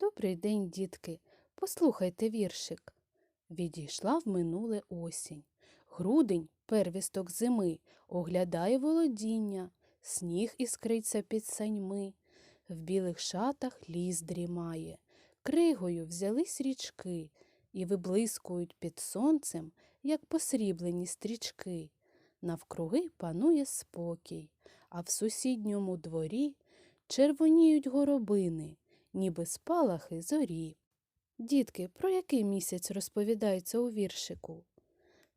Добрий день, дітки. Послухайте віршик. Відійшла в минуле осінь. Грудень, первісток зими, оглядає володіння, сніг іскриться під саньми. В білих шатах ліс дрімає, кригою взялись річки і виблискують під сонцем, як посріблені стрічки. Навкруги панує спокій, а в сусідньому дворі червоніють горобини, ніби спалахи зорі. Дітки, про який місяць розповідається у віршику?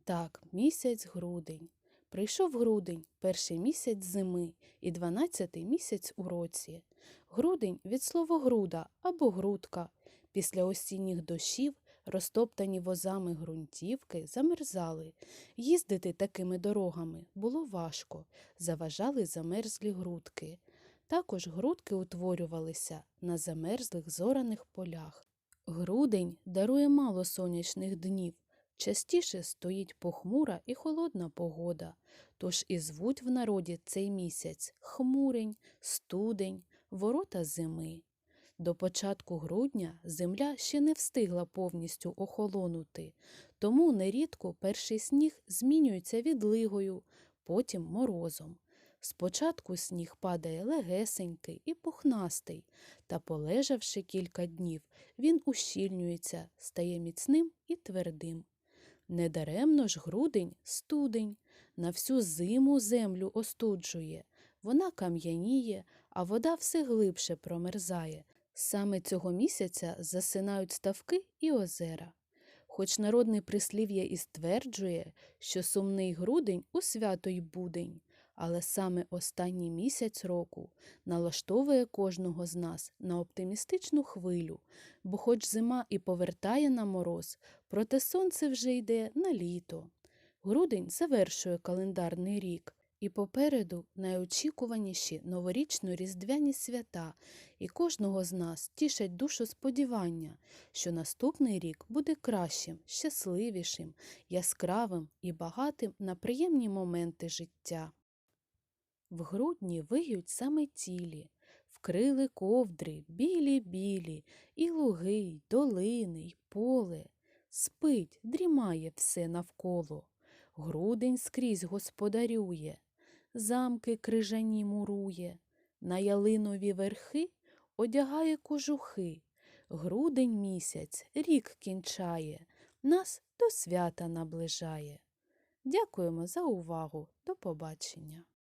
Так, місяць грудень. Прийшов грудень, перший місяць зими і дванадцятий місяць у році. Грудень від слова груда або грудка. Після осінніх дощів розтоптані возами ґрунтівки замерзали. Їздити такими дорогами було важко, заважали замерзлі грудки. Також грудки утворювалися на замерзлих зораних полях. Грудень дарує мало сонячних днів. Частіше стоїть похмура і холодна погода, тож і звуть в народі цей місяць хмурень, студень, ворота зими. До початку грудня земля ще не встигла повністю охолонути, тому нерідко перший сніг змінюється відлигою, потім морозом. Спочатку сніг падає легесенький і пухнастий, та, полежавши кілька днів, він ущільнюється, стає міцним і твердим. Недаремно ж грудень студень, на всю зиму землю остуджує, вона кам'яніє, а вода все глибше промерзає. Саме цього місяця засинають ставки і озера. Хоч народне прислів'я і стверджує, що сумний грудень у свято й будень, але саме останній місяць року налаштовує кожного з нас на оптимістичну хвилю, бо хоч зима і повертає на мороз, проте сонце вже йде на літо. Грудень завершує календарний рік, і попереду найочікуваніші новорічно-різдвяні свята, і кожного з нас тішать душу сподівання, що наступний рік буде кращим, щасливішим, яскравим і багатим на приємні моменти життя. В грудні виють саме тілі, вкрили ковдри білі-білі, і луги, й долини, й поле. Спить, дрімає все навколо. Грудень скрізь господарює, замки крижані мурує, на ялинові верхи одягає кожухи. Грудень місяць рік кінчає, нас до свята наближає. Дякуємо за увагу. До побачення.